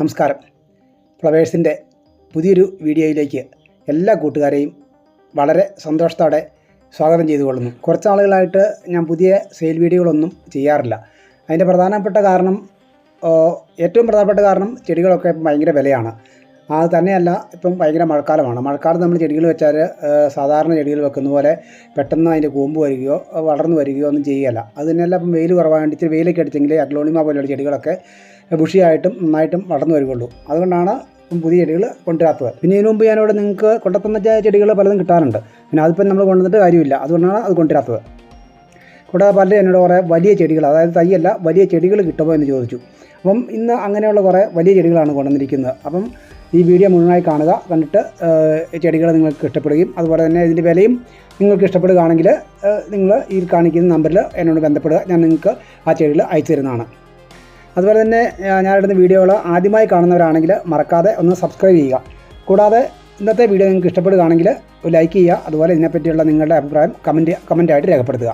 നമസ്കാരം. ഫ്ലവേഴ്സിന്റെ പുതിയൊരു വീഡിയോയിലേക്ക് എല്ലാ കൂട്ടുകാരെയും വളരെ സന്തോഷത്തോടെ സ്വാഗതം ചെയ്തുകൊള്ളുന്നു. കുറച്ച് നാളുകളായിട്ട് ഞാൻ പുതിയ സെയിൽ വീഡിയോകളൊന്നും ചെയ്യാറില്ല. അതിന്റെ പ്രധാനപ്പെട്ട കാരണം ഏറ്റവും പ്രധാനപ്പെട്ട കാരണം ചെടികളൊക്കെ ഭയങ്കര വിലയാണ്. അത് തന്നെയല്ല ഇപ്പം ഭയങ്കര മഴക്കാലമാണ്. മഴക്കാലത്ത് നമ്മൾ ചെടികൾ വെച്ചാൽ സാധാരണ ചെടികൾ വെക്കുന്ന പോലെ പെട്ടെന്ന് അതിന്റെ കൂമ്പ് വരികയോ വളർന്നു വരികയോ ഒന്നും ചെയ്യുകയല്ല അത് തന്നെയല്ല ഇപ്പം വെയിൽ കുറവായിട്ട് ഇച്ചിരി വെയിലൊക്കെ അടിച്ചെങ്കിൽ അഗ്ലോണിമ പോലെയുള്ള ചെടികളൊക്കെ ബുഷിയായിട്ടും നന്നായിട്ടും വളർന്നു വരികയുള്ളൂ അതുകൊണ്ടാണ് പുതിയ ചെടികൾ കൊണ്ടുവരാത്തത്. പിന്നെ ഇതിനു മുമ്പ് ഞാനിവിടെ നിങ്ങൾക്ക് കൊണ്ടുത്തന്ന ചെടികൾ പലതും കിട്ടാറുണ്ട്. പിന്നെ അതിപ്പം നമ്മൾ കൊണ്ടുവന്നിട്ട് കാര്യമില്ല. അതുകൊണ്ടാണ് അത് കൊണ്ടുവരാത്തത്. കൂടാതെ പലരും എന്നോട് കുറേ വലിയ ചെടികൾ അതായത് തൈയല്ല വലിയ ചെടികൾ കിട്ടുമോ? എന്ന് ചോദിച്ചു. അപ്പം ഇന്ന് അങ്ങനെയുള്ള കുറേ വലിയ ചെടികളാണ് കൊണ്ടുവന്നിരിക്കുന്നത്. അപ്പം ഈ വീഡിയോ മുഴുവനായി കാണുക. കണ്ടിട്ട് ചെടികൾ നിങ്ങൾക്ക് ഇഷ്ടപ്പെടുകയും അതുപോലെ തന്നെ ഇതിന്റെ വിലയും നിങ്ങൾക്ക് ഇഷ്ടപ്പെടുകയാണെങ്കിൽ നിങ്ങൾ ഈ കാണിക്കുന്ന നമ്പറിൽ എന്നോട് ബന്ധപ്പെടുക. ഞാൻ നിങ്ങൾക്ക് ആ ചെടികൾ അയച്ചു തരുന്നതാണ്. അതുപോലെ തന്നെ ഞാനിടുന്ന വീഡിയോകൾ ആദ്യമായി കാണുന്നവരാണെങ്കിൽ മറക്കാതെ ഒന്ന് സബ്സ്ക്രൈബ് ചെയ്യുക. കൂടാതെ ഇന്നത്തെ വീഡിയോ നിങ്ങൾക്ക് ഇഷ്ടപ്പെടുകയാണെങ്കിൽ ലൈക്ക് ചെയ്യുക. അതുപോലെ ഇതിനെപ്പറ്റിയുള്ള നിങ്ങളുടെ അഭിപ്രായം കമന്റ് കമന്റായിട്ട് രേഖപ്പെടുത്തുക.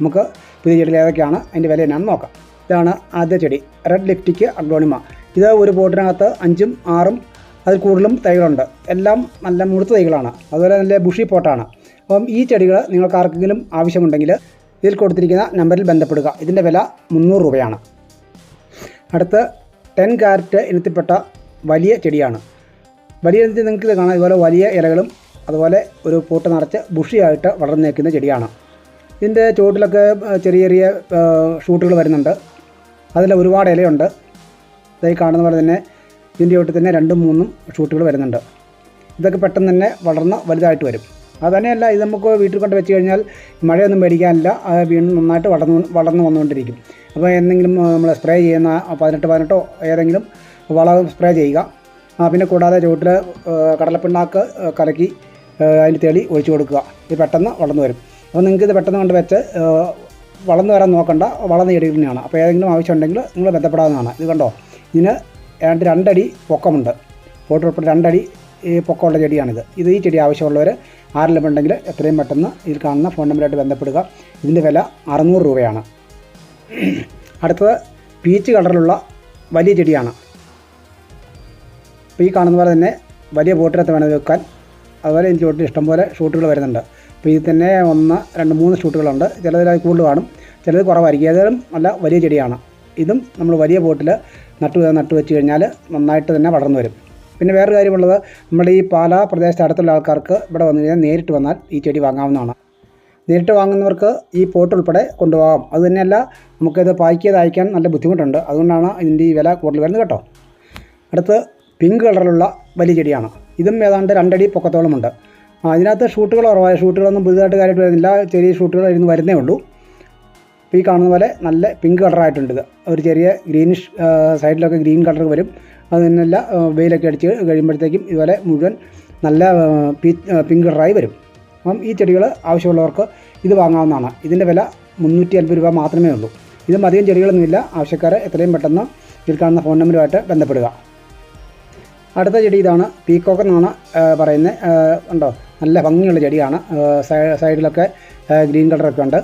നമുക്ക് പുതിയ ചെടികൾ ഏതൊക്കെയാണ് അതിന്റെ വില എന്നാണെന്ന് നോക്കാം. ഇതാണ് ആദ്യ ചെടി റെഡ് ലിപ്റ്റിക്ക് അഗ്ലോണിമ. ഇത് ഒരു പോട്ടിനകത്ത് അഞ്ചും ആറും അതിൽ കൂടുതലും തൈകളുണ്ട്. എല്ലാം നല്ല മുഴുത്ത തൈകളാണ്. അതുപോലെ നല്ല ബുഷി പോട്ടാണ് അപ്പം ഈ ചെടികൾ നിങ്ങൾക്ക് ആർക്കെങ്കിലും ആവശ്യമുണ്ടെങ്കിൽ ഇതിൽ കൊടുത്തിരിക്കുന്ന നമ്പറിൽ ബന്ധപ്പെടുക. ഇതിന്റെ വില മുന്നൂറ് രൂപയാണ്. അടുത്ത് ടെൻ കാരറ്റ് ഇനത്തിൽപ്പെട്ട വലിയ ചെടിയാണ്. വലിയ ഇനത്തിൽ നിങ്ങൾക്ക് ഇത് കാണാം. ഇതുപോലെ വലിയ ഇലകളും അതുപോലെ ഒരു പൂട്ട് നിറച്ച് ബുഷിയായിട്ട് വളർന്നു നിൽക്കുന്ന ചെടിയാണ്. ഇതിന്റെ ചുവട്ടിലൊക്കെ ചെറിയ ചെറിയ ഷൂട്ടുകൾ വരുന്നുണ്ട്. അതിൽ ഒരുപാട് ഇലയുണ്ട്. ഇതായി കാണുന്ന പോലെ തന്നെ ഇതിന്റെ ചുവട്ടിൽ തന്നെ രണ്ടും മൂന്നും ഷൂട്ടുകൾ വരുന്നുണ്ട്. ഇതൊക്കെ പെട്ടെന്ന് തന്നെ വളർന്ന് വലുതായിട്ട് വരും. അത് തന്നെയല്ല ഇത് നമുക്ക് വീട്ടിൽ കൊണ്ട് വെച്ച് കഴിഞ്ഞാൽ മഴയൊന്നും മേടിക്കാനില്ല അത് വീണ്ടും നന്നായിട്ട് വളർന്നു വളർന്നു വന്നുകൊണ്ടിരിക്കും. അപ്പോൾ എന്തെങ്കിലും നമ്മൾ സ്പ്രേ ചെയ്യുന്ന പതിനെട്ട് പതിനെട്ടോ ഏതെങ്കിലും വളം സ്പ്രേ ചെയ്യുക. പിന്നെ കൂടാതെ ചുവട്ടിൽ കടലപ്പിണ്ണാക്ക് കലക്കി അതിന് തെളി ഒഴിച്ചു കൊടുക്കുക. ഇത് പെട്ടെന്ന് വളർന്നു വരും. അപ്പോൾ നിങ്ങൾക്ക് ഇത് പെട്ടെന്ന് കൊണ്ട് വെച്ച് വളർന്നു വരാൻ നോക്കണ്ട. വളർന്ന ചെടികൾ തന്നെയാണ് അപ്പോൾ ഏതെങ്കിലും ആവശ്യമുണ്ടെങ്കിൽ നിങ്ങൾ ബന്ധപ്പെടാവുന്നതാണ്. ഇത് കണ്ടോ? ഇതിന് ഏതാണ്ട് രണ്ടടി പൊക്കമുണ്ട്. ഫോട്ടോ ഉൾപ്പെടെ രണ്ടടി പൊക്കമുള്ള ചെടിയാണിത്. ഇത് ഈ ചെടി ആവശ്യമുള്ളവർ ആരെല്ലാം ഉണ്ടെങ്കിൽ എത്രയും പെട്ടെന്ന് ഇതിൽ കാണുന്ന ഫോൺ നമ്പറായിട്ട് ബന്ധപ്പെടുക. ഇതിന്റെ വില അറുന്നൂറ് രൂപയാണ്. അടുത്തത് പീച്ച് കളറിലുള്ള വലിയ ചെടിയാണ്. ഇപ്പോൾ ഈ കാണുന്ന പോലെ തന്നെ വലിയ പോട്ടിനകത്ത് വേണമെങ്കിൽ വെക്കാൻ. അതുപോലെ എനിക്ക് ചുവട്ടിൽ ഇഷ്ടംപോലെ ഷൂട്ടുകൾ വരുന്നുണ്ട്. അപ്പോൾ ഇതിൽ തന്നെ ഒന്ന് രണ്ട് മൂന്ന് ഷൂട്ടുകളുണ്ട്. ചിലതിൽ അത് കൂടുതൽ കാണും. ചിലത് കുറവായിരിക്കും. ഏതായാലും നല്ല വലിയ ചെടിയാണ്. ഇതും നമ്മൾ വലിയ ബോട്ടിൽ നട്ടു നട്ടു വെച്ച് കഴിഞ്ഞാൽ നന്നായിട്ട് തന്നെ വളർന്നു വരും. പിന്നെ വേറൊരു കാര്യമുള്ളത് നമ്മുടെ ഈ പാലാ പ്രദേശത്ത് അടുത്തുള്ള ആൾക്കാർക്ക് ഇവിടെ വന്നു കഴിഞ്ഞാൽ നേരിട്ട് വന്നാൽ ഈ ചെടി വാങ്ങാവുന്നതാണ്. നേരിട്ട് വാങ്ങുന്നവർക്ക് ഈ പോട്ട് ഉൾപ്പെടെ കൊണ്ടുപോകാം. അത് തന്നെയല്ല നമുക്കിത് പാക്ക് ചെയ്ത് അയക്കാൻ നല്ല ബുദ്ധിമുട്ടുണ്ട്. അതുകൊണ്ടാണ് ഇതിന്റെ ഈ വില കൂടുതൽ വരുന്നത് കേട്ടോ. അടുത്ത് പിങ്ക് കളറിലുള്ള വലിയ ചെടിയാണ്. ഇതും ഏതാണ്ട് രണ്ടടി പൊക്കത്തോളമുണ്ട്. അതിനകത്ത് ഷൂട്ടുകൾ കുറവായ ഷൂട്ടുകളൊന്നും പുതുതായിട്ട് കാര്യമായിട്ട് വരുന്നില്ല. ചെറിയ ഷൂട്ടുകൾ ഇരുന്ന് വരുന്നേ ഉള്ളൂ. ഈ കാണുന്ന പോലെ നല്ല പിങ്ക് കളറായിട്ടുണ്ട് ഇത്. ഒരു ചെറിയ ഗ്രീനിഷ് സൈഡിലൊക്കെ ഗ്രീൻ കളർ വരും. അത് തന്നെയല്ല വെയിലൊക്കെ അടിച്ച് കഴിയുമ്പോഴത്തേക്കും ഇതുപോലെ മുഴുവൻ നല്ല പിങ്ക് കളറായി വരും. അപ്പം ഈ ചെടികൾ ആവശ്യമുള്ളവർക്ക് ഇത് വാങ്ങാവുന്നതാണ്. ഇതിന്റെ വില മുന്നൂറ്റി അൻപത് രൂപ മാത്രമേ ഉള്ളൂ. ഇതും അധികം ചെടികളൊന്നുമില്ല. ആവശ്യക്കാരെ എത്രയും പെട്ടെന്ന് ഇതിൽ കാണുന്ന ഫോൺ നമ്പറുമായിട്ട് ബന്ധപ്പെടുക. അടുത്ത ചെടി ഇതാണ്. പീക്കോക്ക് എന്നാണ് പറയുന്നത്. ഉണ്ടോ? നല്ല ഭംഗിയുള്ള ചെടിയാണ്. സൈഡിലൊക്കെ ഗ്രീൻ കളറൊക്കെ ഉണ്ട്.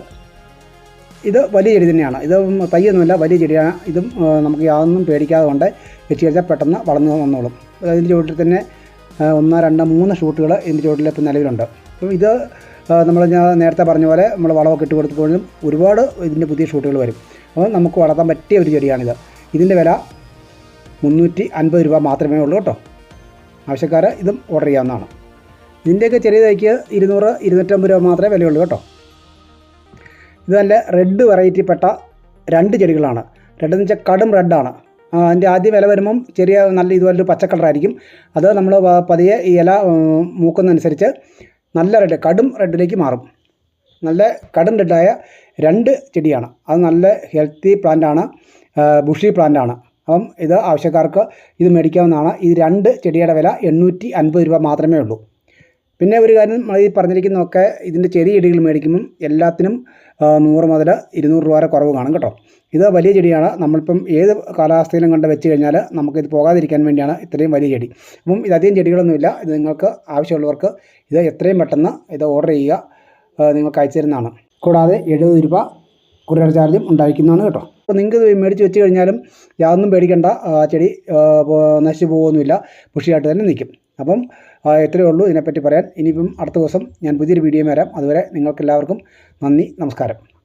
ഇത് വലിയ ചെടി തന്നെയാണ്. ഇത് തയ്യൊന്നുമില്ല വലിയ ചെടിയാണ് ഇതും നമുക്ക് യാതൊന്നും പേടിക്കാതെ കൊണ്ട് വെച്ച് പെട്ടെന്ന് വളർന്നു വന്നോളും. അതിന്റെ ചുവട്ടിൽ തന്നെ ഒന്നോ രണ്ട് മൂന്ന് ഷൂട്ടുകൾ ഇതിന്റെ ചുവട്ടിൽ ഇപ്പം നിലവിലുണ്ട്. അപ്പം ഇത് നമ്മൾ ഞാൻ നേരത്തെ പറഞ്ഞ പോലെ നമ്മൾ വളമൊക്കെ ഇട്ട് കൊടുത്തപ്പോഴും ഒരുപാട് ഇതിന്റെ പുതിയ ഷൂട്ടുകൾ വരും. അപ്പോൾ നമുക്ക് വളർത്താൻ പറ്റിയ ഒരു ചെടിയാണിത്. ഇതിന്റെ വില മുന്നൂറ്റി അൻപത് രൂപ മാത്രമേ ഉള്ളൂ കേട്ടോ. ആവശ്യക്കാർ ഇതും ഓർഡർ ചെയ്യാവുന്നതാണ്. ഇതിന്റെയൊക്കെ ചെറിയ തൈക്ക് ഇരുന്നൂറ് ഇരുന്നൂറ്റമ്പത് രൂപ മാത്രമേ വിലയുള്ളൂ കേട്ടോ. ഇത് നല്ല റെഡ് വെറൈറ്റിപ്പെട്ട രണ്ട് ചെടികളാണ്. റെഡ് എന്ന് വെച്ചാൽ കടും റെഡാണ് അതിന്റെ ആദ്യം ഇല വരുമ്പം ചെറിയ നല്ല ഇതുപോലൊരു പച്ച കളറായിരിക്കും അത് നമ്മൾ പതിയെ ഈ ഇല മൂക്കുന്നതനുസരിച്ച് നല്ല റെഡ് കടും റെഡിലേക്ക് മാറും. നല്ല കടും റെഡായ രണ്ട് ചെടിയാണ്. അത് നല്ല ഹെൽത്തി പ്ലാന്റാണ് ബുഷി പ്ലാന്റാണ് അപ്പം ഇത് ആവശ്യക്കാർക്ക് ഇത് മേടിക്കാവുന്നതാണ്. ഈ രണ്ട് ചെടിയുടെ വില എണ്ണൂറ്റി അൻപത് രൂപ മാത്രമേ ഉള്ളൂ. പിന്നെ ഒരു കാര്യം നമ്മൾ ഈ പറഞ്ഞിരിക്കുന്നതൊക്കെ ഇതിന്റെ ചെറിയ ചെടികൾ മേടിക്കുമ്പം എല്ലാത്തിനും നൂറ് മുതൽ ഇരുന്നൂറ് രൂപ വരെ കുറവ് കാണും കേട്ടോ. ഇത് വലിയ ചെടിയാണ്. നമ്മളിപ്പം ഏത് കാലാവസ്ഥയിലും കണ്ട് വെച്ച് കഴിഞ്ഞാൽ നമുക്കിത് പോകാതിരിക്കാൻ വേണ്ടിയാണ് ഇത്രയും വലിയ ചെടി. അപ്പം ഇതധികം ചെടികളൊന്നുമില്ല. ഇത് നിങ്ങൾക്ക് ആവശ്യമുള്ളവർക്ക് ഇത് എത്രയും പെട്ടെന്ന് ഇത് ഓർഡർ ചെയ്യുക നിങ്ങൾക്ക് അയച്ചു തരുന്നതാണ്. കൂടാതെ എഴുപത് രൂപ കൊറിയർ ചാർജും ഉണ്ടായിരിക്കുന്നതാണ് കേട്ടോ. അപ്പോൾ നിങ്ങൾക്ക് ഇത് മേടിച്ച് വെച്ച് കഴിഞ്ഞാലും യാതൊന്നും പേടിക്കേണ്ട. ചെടി നശിച്ചു പോകുമൊന്നുമില്ല. പുഷിയായിട്ട് തന്നെ നിൽക്കും. അപ്പം എത്രയേ ഉള്ളൂ. ഇതിനെപ്പറ്റി പറയാൻ ഇനിയിപ്പം അടുത്ത ദിവസം ഞാൻ പുതിയൊരു വീഡിയോ വരാം. അതുവരെ നിങ്ങൾക്കെല്ലാവർക്കും നന്ദി നമസ്കാരം.